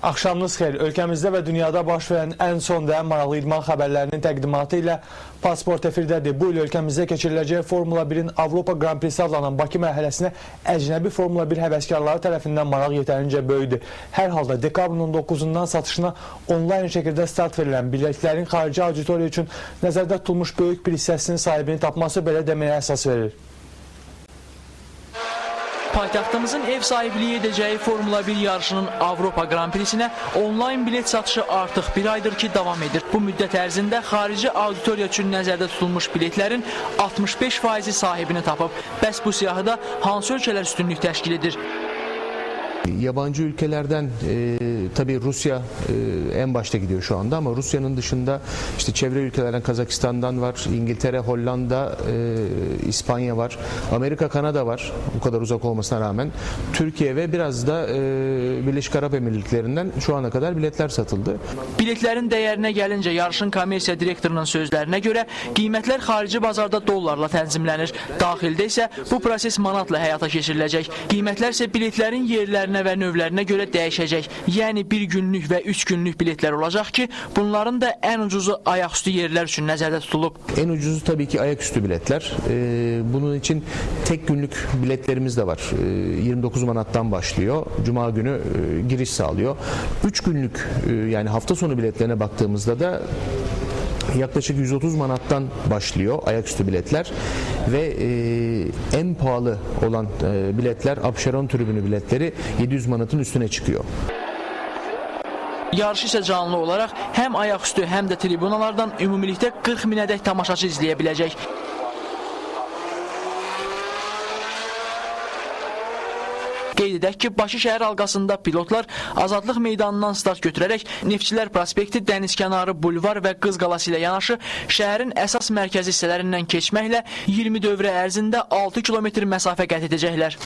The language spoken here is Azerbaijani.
Axşamınız xeyir. Ölkəmizdə və dünyada baş verən ən son və ən maraqlı idman xəbərlərinin təqdimatı ilə Pasport efirdədir. Bu il ölkəmizdə keçiriləcək Formula 1-in Avropa Grand Prix adlanan Bakı mərhələsinə əcnəbi Formula 1 həvəskarları tərəfindən maraq yetərincə böyüdü. Hər halda dekabrın 19-undan satışına onlayn şəkildə start verilən biletlərin xarici auditoriya üçün nəzərdə tutulmuş böyük bir hissəsinin sahibini tapması belə deməyə əsas verir. Paytaxtımızın ev sahibliyi edəcəyi Formula 1 yarışının Avropa Grand Prix-sinə onlayn bilet satışı artıq bir aydır ki, davam edir. Bu müddət ərzində xarici auditoriya üçün nəzərdə tutulmuş biletlərin 65%-i sahibini tapıb. Bəs bu siyahıda hansı ölkələr üstünlük təşkil edir? Yabancı ülkelerden e, tabii Rusya e, en başta gidiyor şu anda ama Rusya'nın dışında işte çevre ülkelerden Kazakistan'dan var, İngiltere, Hollanda, e, İspanya var, Amerika, Kanada var bu kadar uzak olmasına rağmen. Türkiye ve biraz da e, Birleşik Arap Emirlikleri'nden şu ana kadar biletler satıldı. Biletlərin dəyərinə gəlincə yarışın kommersiya direktorunun sözlərinə görə qiymətlər xarici bazarda dollarla tənzimlənir. Daxildə isə bu proses manatla həyata keçiriləcək. Qiymətlər isə biletlərin yerlərinə və növlərinə görə dəyişəcək. Yəni bir günlük və 3 günlük biletlər olacaq ki, bunların da ən ucuzu ayaqüstü yerlər üçün nəzərdə tutulub. En ucuzu tabii ki ayaküstü biletler. E, bunun için tek günlük biletlerimiz de var. E, 29 manattan başlıyor. Cuma günü e, giriş sağlıyor. 3 günlük e, yani hafta sonu biletlerine baktığımızda da yaklaşık 130 manattan başlıyor ayaküstü biletler ve e, en pahalı olan e, biletler Apşeron tribünü biletleri 700 manatın üstüne çıkıyor. Yarış isə canlı olaraq həm ayaqüstü, həm də tribunalardan ümumilikdə 40 minədək tamaşaçı izləyə biləcək. Qeyd edək ki, Bakı şəhər halqasında pilotlar Azadlıq meydanından start götürərək Neftçilər prospekti, Dənizkənarı bulvar və Qız qalası ilə yanaşı şəhərin əsas mərkəzi hissələrindən keçməklə 20 dövrə ərzində 6 kilometr məsafə qət edəcəklər.